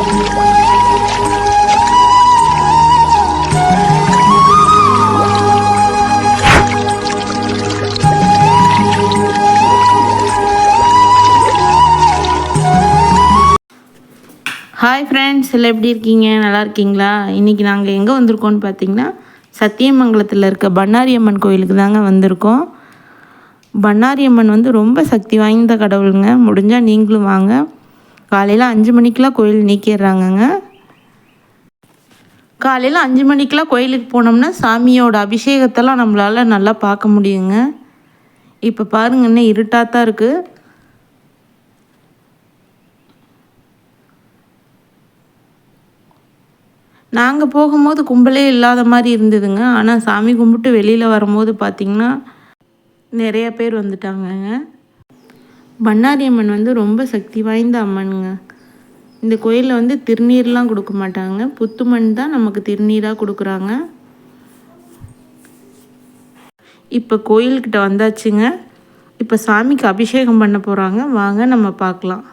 Hi friends எல்லாம் எப்படி இருக்கீங்க? நல்லா இருக்கீங்களா? இன்றைக்கி நாங்கள் எங்கே வந்திருக்கோம்னு பார்த்தீங்கன்னா சத்தியமங்கலத்தில் இருக்க பண்ணாரி அம்மன் கோயிலுக்கு தாங்க வந்திருக்கோம். பண்ணாரி அம்மன் வந்து ரொம்ப சக்தி வாய்ந்த கடவுளுங்க. முடிஞ்சால் நீங்களும் வாங்க. காலையில் அஞ்சு மணிக்கெலாம் கோயில் நீக்கிடுறாங்கங்க. காலையில் அஞ்சு மணிக்கெலாம் கோயிலுக்கு போனோம்னா சாமியோட அபிஷேகத்தெல்லாம் நம்மளால் நல்லா பார்க்க முடியுங்க. இப்போ பாருங்க இன்னும் இருட்டாக தான் இருக்குது நாங்கள் போகும்போது கும்பலே இல்லாத மாதிரி இருந்ததுங்க. ஆனால் சாமி கும்பிட்டு வெளியில் வரும்போது பார்த்திங்கன்னா நிறைய பேர் வந்துட்டாங்கங்க. பண்ணாரி அம்மன் வந்து ரொம்ப சக்தி வாய்ந்த அம்மனுங்க. இந்த கோயிலில் வந்து திருநீர்லாம் கொடுக்க மாட்டாங்க. புத்து மண் தான் நமக்கு திருநீராக கொடுக்குறாங்க. இப்போ கோயில்கிட்ட வந்தாச்சுங்க. இப்போ சாமிக்கு அபிஷேகம் பண்ண போகிறாங்க வாங்க நம்ம பார்க்கலாம்.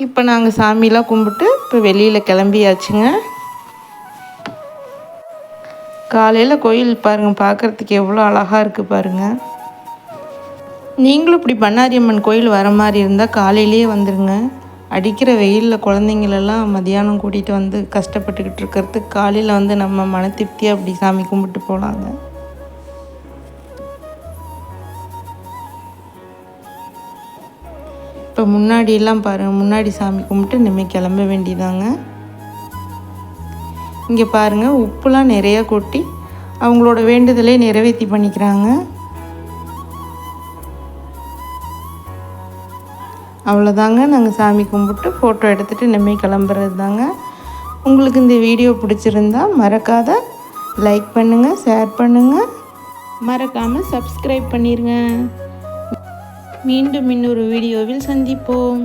இப்போ நாங்கள் சாமிலாம் கும்பிட்டு இப்போ வெளியில் கிளம்பியாச்சுங்க. காலையில் கோயில் பாருங்கள் பார்க்குறதுக்கு எவ்வளோ அழகாக இருக்குது பாருங்கள் நீங்களும் இப்படி பண்ணாரி அம்மன் கோயில் வர மாதிரி இருந்தால் காலையிலேயே வந்துடுங்க அடிக்கிற வெயிலில் குழந்தைங்களெல்லாம் மதியானம் கூட்டிகிட்டு வந்து கஷ்டப்பட்டுக்கிட்டு இருக்கிறதுக்கு காலையில் வந்து நம்ம மன திருப்தியாக அப்படி சாமி கும்பிட்டு போகலாங்க இப்போ முன்னாடியெல்லாம் பாருங்கள் முன்னாடி சாமி கும்பிட்டு இனிமேல் கிளம்ப வேண்டியதாங்க. இங்கே பாருங்கள் உப்புலாம் நிறையா கொட்டி அவங்களோட வேண்டுதலே நிறைவேற்றி பண்ணிக்கிறாங்க. அவ்வளோதாங்க. நாங்கள் சாமி கும்பிட்டு ஃபோட்டோ எடுத்துகிட்டு இனிமேல் கிளம்புறது தாங்க உங்களுக்கு இந்த வீடியோ பிடிச்சிருந்தா மறக்காத லைக் பண்ணுங்கள் ஷேர் பண்ணுங்கள் மறக்காமல் சப்ஸ்கிரைப் பண்ணிடுங்க மீண்டும் இன்னொரு வீடியோவில் சந்திப்போம்.